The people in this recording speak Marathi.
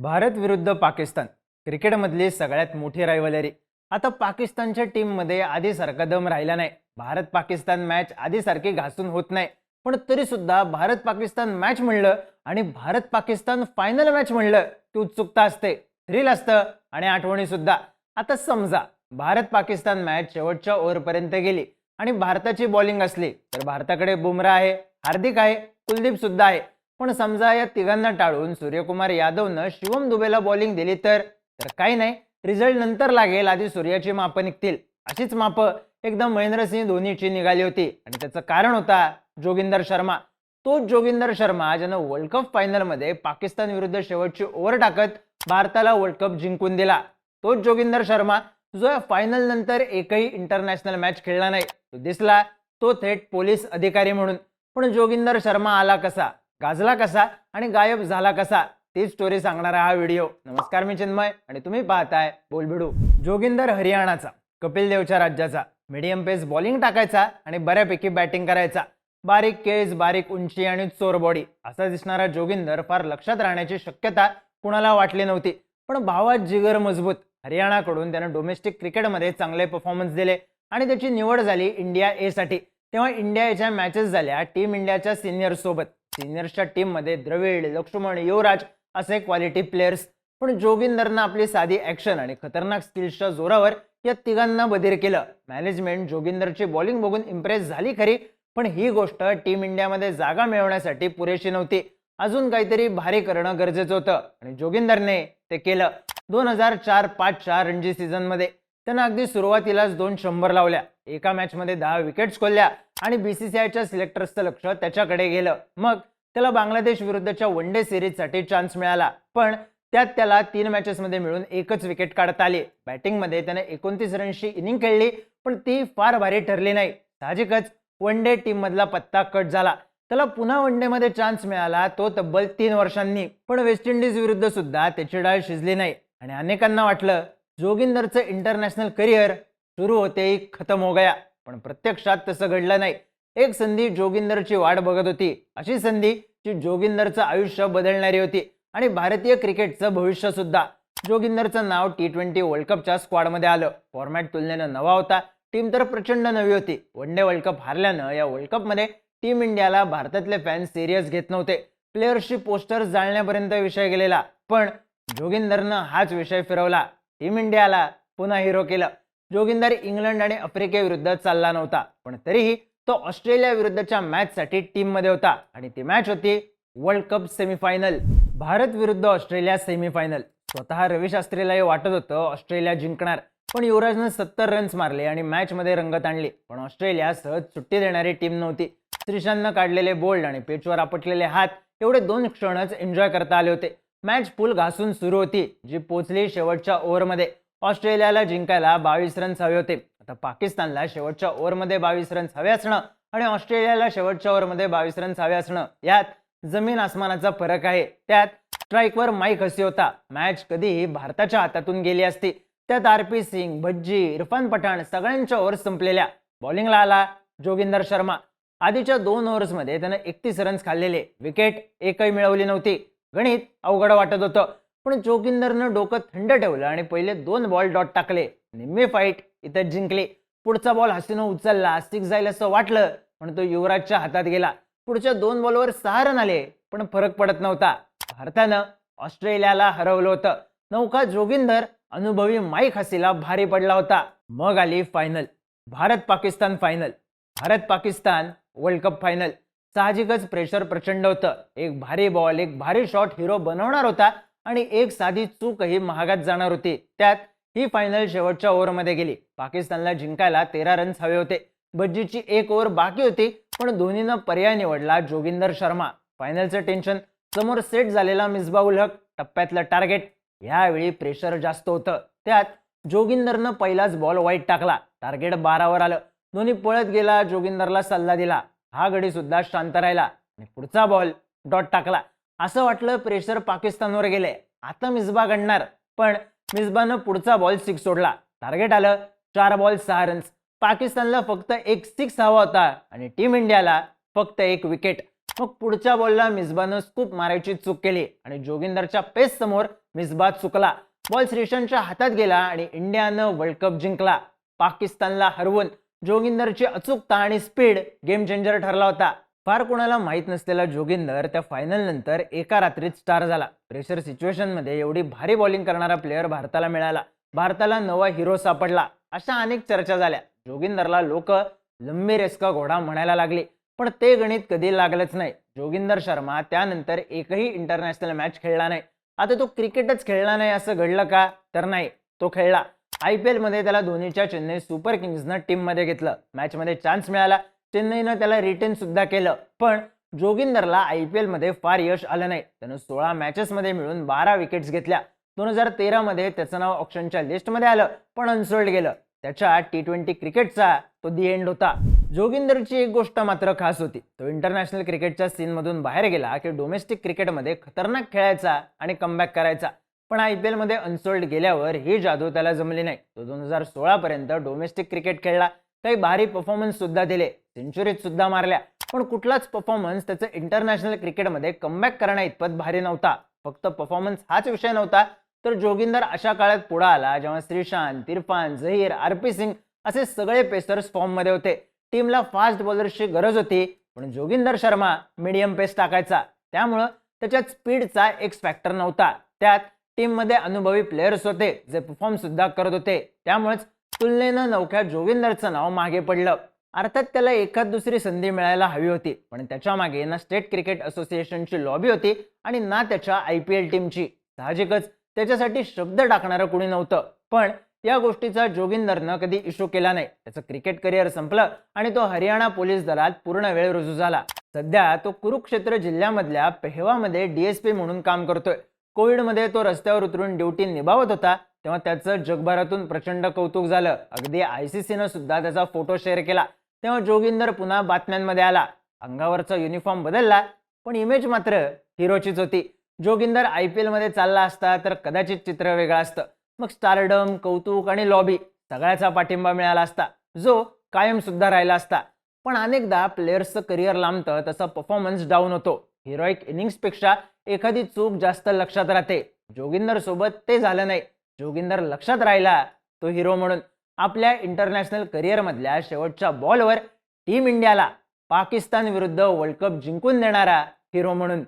भारत विरुद्ध पाकिस्तान. क्रिकेटमधली सगळ्यात मोठी रायवलरी आता पाकिस्तानच्या टीममध्ये आधीसारखा दम राहिला नाही. भारत पाकिस्तान मॅच आधीसारखी घासून होत नाही. पण तरी सुद्धा भारत पाकिस्तान मॅच म्हणलं आणि भारत पाकिस्तान फायनल मॅच म्हणलं की उत्सुकता असते. थ्रिल असतं आणि आठवणी सुद्धा. आता समजा भारत पाकिस्तान मॅच शेवटच्या ओव्हरपर्यंत गेली आणि भारताची बॉलिंग असली तर भारताकडे बुमरा आहे हार्दिक आहे कुलदीप सुद्धा आहे. पण समजा या तिघांना टाळून सूर्यकुमार यादवनं शिवम दुबेला बॉलिंग दिली तर तर काही नाही. रिझल्ट नंतर लागेल. आधी सूर्याची मापं निघतील. अशीच मापं एकदम महेंद्रसिंह धोनीची निघाली होती. आणि त्याचं कारण होता जोगिंदर शर्मा. तोच जोगिंदर शर्मा ज्यानं वर्ल्ड कप फायनलमध्ये पाकिस्तान विरुद्ध शेवटची ओव्हर टाकत भारताला वर्ल्ड कप जिंकून दिला. तोच जोगिंदर शर्मा जो या फायनल नंतर एकही इंटरनॅशनल मॅच खेळला नाही. तो दिसला. तो थेट पोलीस अधिकारी म्हणून. पण जोगिंदर शर्मा आला कसा? गाजला कसा आणि गायब झाला कसा ती स्टोरी सांगणारा हा व्हिडिओ नमस्कार मी चिन्मय आणि तुम्ही पाहताय बोलबिडू. जोगिंदर हरियाणाचा कपिल देवच्या राज्याचा मीडियम पेस बॉलिंग टाकायचा आणि बऱ्यापैकी बॅटिंग करायचा. बारीक केस बारीक उंची आणि चोर बॉडी असा दिसणारा जोगिंदर फार लक्षात राहण्याची शक्यता कुणाला वाटली नव्हती. पण भावात जिगर मजबूत. हरियाणाकडून त्यानं डोमेस्टिक क्रिकेटमध्ये चांगले परफॉर्मन्स दिले आणि त्याची निवड झाली इंडिया ए साठी. तेव्हा इंडिया एच्या मॅचेस झाल्या टीम इंडियाच्या सिनियर सोबत. सिनियर्सच्या टीममध्ये द्रविड लक्ष्मण युवराज असे क्वालिटी प्लेयर्स पण जोगिंदरनं आपली साधी ॲक्शन आणि खतरनाक स्किल्सच्या जोरावर या तिघांना बधीर केलं. मॅनेजमेंट जोगिंदरची बॉलिंग बघून इम्प्रेस झाली खरी पण ही गोष्ट टीम इंडियामध्ये जागा मिळवण्यासाठी पुरेशी नव्हती. अजून काहीतरी भारी करणं गरजेचं होतं आणि जोगिंदरने ते केलं. दोन हजार चार पाचच्या रणजी सीझनमध्ये त्यानं अगदी सुरुवातीलाच दोन शंभर लावल्या. एका मॅचमध्ये दहा विकेट्स खोलल्या आणि बीसीसीआयच्या सिलेक्टर्सचं लक्ष त्याच्याकडे गेलं. मग त्याला बांगलादेश विरुद्धच्या वन डे सिरीजसाठी चान्स मिळाला. पण त्यात त्याला तीन मॅचेसमध्ये मिळून एकच विकेट काढता आली. बॅटिंगमध्ये त्याने एकोणतीस रनची इनिंग खेळली पण ती फार भारी ठरली नाही. साहजिकच वन डे टीममधला पत्ता कट झाला. त्याला पुन्हा वन डेमध्ये चान्स मिळाला तो तब्बल तीन वर्षांनी. पण वेस्ट इंडिज विरुद्ध सुद्धा त्याची डाळ शिजली नाही. आणि अनेकांना वाटलं जोगिंदरचं इंटरनॅशनल करिअर सुरू होते खतम हो गया. पण प्रत्यक्षात तसं घडलं नाही. एक संधी जोगिंदरची वाट बघत होती. अशी संधी जी जोगिंदरचं आयुष्य बदलणारी होती. आणि भारतीय क्रिकेटचं भविष्य सुद्धा. जोगिंदरचं नाव टी ट्वेंटी वर्ल्ड कपच्या स्क्वॉडमध्ये आलं. फॉर्मॅट तुलनेनं नवा होता. टीम तर प्रचंड नवी होती. वन डे वर्ल्ड कप हारल्यानं या वर्ल्ड कपमध्ये टीम इंडियाला भारतातले फॅन्स सिरियस घेत नव्हते. प्लेयर्सची पोस्टर्स जाळण्यापर्यंत विषय गेलेला. पण जोगिंदरनं हाच विषय फिरवला. टीम इंडियाला पुन्हा हिरो केलं. जोगिंदर इंग्लंड आणि आफ्रिकेविरुद्ध चालला नव्हता. पण तरीही तो ऑस्ट्रेलिया विरुद्धच्या मॅचसाठी टीममध्ये होता. आणि ती मॅच होती वर्ल्ड कप सेमीफायनल. भारत विरुद्ध ऑस्ट्रेलिया सेमीफायनल. स्वतः रवी शास्त्रीलाही वाटत होतं ऑस्ट्रेलिया जिंकणार. पण युवराजनं सत्तर रन्स मारले आणि मॅचमध्ये रंगत आणली. पण ऑस्ट्रेलिया सहज सुट्टी देणारी टीम नव्हती. श्रीशांतनं काढलेले बोल्ड आणि पिचवर आपटलेले हात एवढे दोन क्षणच एन्जॉय करता आले होते. मॅच फुल घासून सुरू होती जी पोचली शेवटच्या ओव्हरमध्ये. ऑस्ट्रेलियाला जिंकायला बावीस रन्स हवे होते. आता पाकिस्तानला शेवटच्या ओव्हरमध्ये बावीस रन्स हवे असणं आणि ऑस्ट्रेलियाला शेवटच्या ओव्हरमध्ये बावीस रन्स हवे असणं यात जमीन आसमानाचा फरक आहे. त्यात स्ट्राईकवर माईक हसी होता. मॅच कधीही भारताच्या हातातून गेली असती. त्यात आर पी सिंग भज्जी इरफान पठाण सगळ्यांच्या ओव्हर्स संपलेल्या. बॉलिंगला आला जोगिंदर शर्मा. आधीच्या दोन ओव्हर्समध्ये त्यानं एकतीस रन्स खाल्लेले. विकेट एकही मिळवली नव्हती. गणित अवघड वाटत होतं. पण जोगिंदरनं डोकं थंड ठेवलं आणि पहिले दोन बॉल डॉट टाकले. निम्मे फाईट इथं जिंकले. पुढचा बॉल हसीनं उचलला. सिक्स जाईल असं वाटलं पण तो युवराजच्या हातात गेला. पुढच्या दोन बॉलवर सहा रन आले पण फरक पडत नव्हता. भारतानं ऑस्ट्रेलियाला हरवलं होतं. नौका जोगिंदर अनुभवी माईक हसीला भारी पडला होता. मग आली final Bharat Pakistan final Bharat Pakistan world cup final साहजिकच प्रेशर प्रचंड होतं. एक भारी बॉल एक भारी शॉट हिरो बनवणार होता आणि एक साधी चूकही महागात जाणार होती. त्यात ही फायनल शेवटच्या ओव्हरमध्ये गेली. पाकिस्तानला जिंकायला तेरा रन्स हवे होते. बज्जीची एक ओव्हर बाकी होती पण धोनीनं पर्याय निवडला जोगिंदर शर्मा. फायनलचं टेन्शन समोर सेट झालेला मिसबाउल हक टप्प्यातलं टार्गेट यावेळी प्रेशर जास्त होतं. त्यात जोगिंदरनं पहिलाच बॉल वाईट टाकला. टार्गेट बारावर आलं. धोनी पळत गेला जोगिंदरला सल्ला दिला. हा गडी सुद्धा शांत राहिला. आणि पुढचा बॉल डॉट टाकला. असं वाटलं प्रेशर पाकिस्तानवर गेले आता मिसबा घडणार पण मिसबानं पुढचा बॉल सिक्स सोडला. टार्गेट आलं. चार बॉल सहा रन्स पाकिस्तानला फक्त एक सिक्स हवा होता आणि टीम इंडियाला फक्त एक विकेट मग पुढच्या बॉलला मिसबानं स्कूप मारायची चूक केली आणि जोगिंदरच्या पेस समोर मिसबा चुकला. बॉल श्रीशांतच्या हातात गेला आणि इंडियानं वर्ल्ड कप जिंकला. पाकिस्तानला हरवून जोगिंदरची अचूकता आणि स्पीड गेम चेंजर ठरला होता. फार कोणाला माहीत नसलेला जोगिंदर त्या फायनल नंतर एका रात्रीत स्टार झाला. प्रेशर सिच्युएशनमध्ये एवढी भारी बॉलिंग करणारा प्लेअर भारताला मिळाला. भारताला नवा हिरो सापडला. अशा अनेक चर्चा झाल्या. जोगिंदरला लोक लंबी रेस्का घोडा म्हणायला लागली. पण ते गणित कधी लागलंच नाही. जोगिंदर शर्मा त्यानंतर एकही इंटरनॅशनल मॅच खेळला नाही. आता तो क्रिकेटच खेळला नाही असं घडलं का? तर नाही. तो खेळला. आय पी एलमध्ये त्याला धोनीच्या चेन्नई सुपर किंग्जनं टीममध्ये घेतलं. मॅचमध्ये चान्स मिळाला. चेन्नईनं त्याला रिटेन सुद्धा केलं. पण जोगिंदरला आय पी एलमध्ये फार यश आलं नाही. त्यानं सोळा मॅचेसमध्ये मिळून बारा विकेट्स घेतल्या. दोन हजार तेरामध्ये त्याचं नाव ऑप्शनच्या लिस्टमध्ये आलं पण अनसोल्ड गेलं. त्याच्या टी ट्वेंटी क्रिकेटचा तो दी एंड होता. जोगिंदरची एक गोष्ट मात्र खास होती. तो इंटरनॅशनल क्रिकेटच्या सीनमधून बाहेर गेला की डोमेस्टिक क्रिकेटमध्ये खतरनाक खेळायचा आणि कमबॅक करायचा. पण आय पी एलमध्ये अनसोल्ड गेल्यावर ही जादू त्याला जमली नाही. तो दोन हजार सोळापर्यंत डोमेस्टिक क्रिकेट खेळला. काही भारी परफॉर्मन्स सुद्धा दिले. सेंचुरीज सुद्धा मारल्या. पण कुठलाच परफॉर्मन्स त्याचं इंटरनॅशनल क्रिकेटमध्ये कमबॅक करण्या इतपत भारी नव्हता. फक्त परफॉर्मन्स हाच विषय नव्हता. तर जोगिंदर अशा काळात पुढे आला जेव्हा श्रीशांत इरफान झहीर आर पी सिंग असे सगळे पेसर्स फॉर्ममध्ये होते. टीमला फास्ट बॉलर्सची गरज होती पण जोगिंदर शर्मा मीडियम पेस टाकायचा. त्यामुळं त्याच्यात स्पीडचा एक फॅक्टर नव्हता. त्यात टीममध्ये अनुभवी प्लेयर्स होते जे परफॉर्म सुद्धा करत होते. त्यामुळेच तुलनेनं नवख्या जोगिंदरचं नाव मागे पडलं. अर्थात त्याला एखाद दुसरी संधी मिळायला हवी होती. पण त्याच्यामागे ना स्टेट क्रिकेट असोसिएशनची लॉबी होती आणि ना त्याच्या आय पी एल टीमची. साहजिकच त्याच्यासाठी शब्द टाकणारं कुणी नव्हतं. पण या गोष्टीचा जोगिंदरनं कधी इश्यू केला नाही. त्याचं क्रिकेट करिअर संपलं आणि तो हरियाणा पोलीस दलात पूर्ण वेळ रुजू झाला. सध्या तो कुरुक्षेत्र जिल्ह्यामधल्या पेहवामध्ये डीएसपी म्हणून काम करतोय. कोविडमध्ये तो रस्त्यावर उतरून ड्युटी निभावत होता. तेव्हा त्याचं जगभरातून प्रचंड कौतुक झालं. अगदी आय सी सीनं सुद्धा त्याचा फोटो शेअर केला. तेव्हा जोगिंदर पुन्हा बातम्यांमध्ये आला. अंगावरचा युनिफॉर्म बदलला पण इमेज मात्र हिरोचीच होती. जोगिंदर आय पी एलमध्ये चालला असता तर कदाचित चित्र वेगळं असतं. मग स्टारडम कौतुक आणि लॉबी सगळ्याचा पाठिंबा मिळाला असता. जो कायमसुद्धा राहिला असता. पण अनेकदा प्लेयर्सचं करिअर लांबतं तसा परफॉर्मन्स डाऊन होतो. हिरोईक इनिंग्सपेक्षा एखादी चूक जास्त लक्षात राहते. जोगिंदर सोबत ते झालं नाही. जोगिंदर लक्षात राहिला तो हिरो म्हणून आपल्या इंटरनॅशनल करिअरमधल्या शेवटच्या बॉलवर टीम इंडियाला पाकिस्तान विरुद्ध वर्ल्ड कप जिंकून देणारा हिरो म्हणून